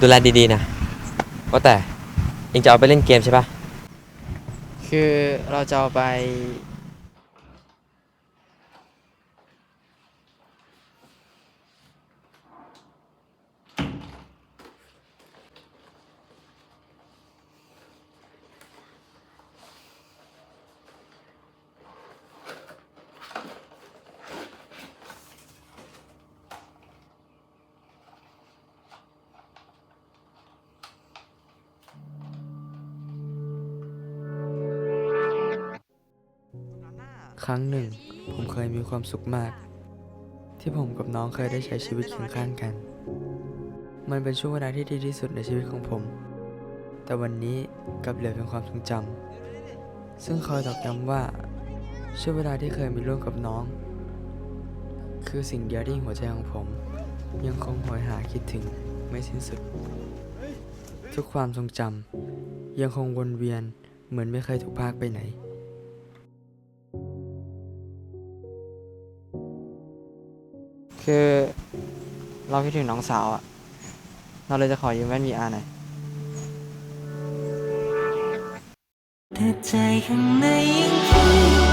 ดูแลดีๆนะ ว่าแต่เองจะเอาไปเล่นเกมใช่ปะคือเราจะเอาไป ครั้งหนึ่ง ผมเคยมีความสุขมาก ที่ผมกับน้องเคยได้ใช้ชีวิตเคียงข้างกัน มันเป็นช่วงเวลาที่ดีที่สุดในชีวิตของผม แต่วันนี้กลับเหลือเพียงความทรงจำซึ่งคอยตอกย้ำว่าช่วงเวลาที่เคยมีร่วมกับน้อง คือสิ่งเดียวที่หัวใจของผม ยังคงหอยหาคิดถึงไม่สิ้นสุด ทุกความทรงจำยังคงวนเวียนเหมือนไม่เคยถูกพากไปไหน คือเราคิดถึงน้องสาวอะเราเลยจะขอยืมแว่น VR หน่อย แต่ใจข้างในยังคง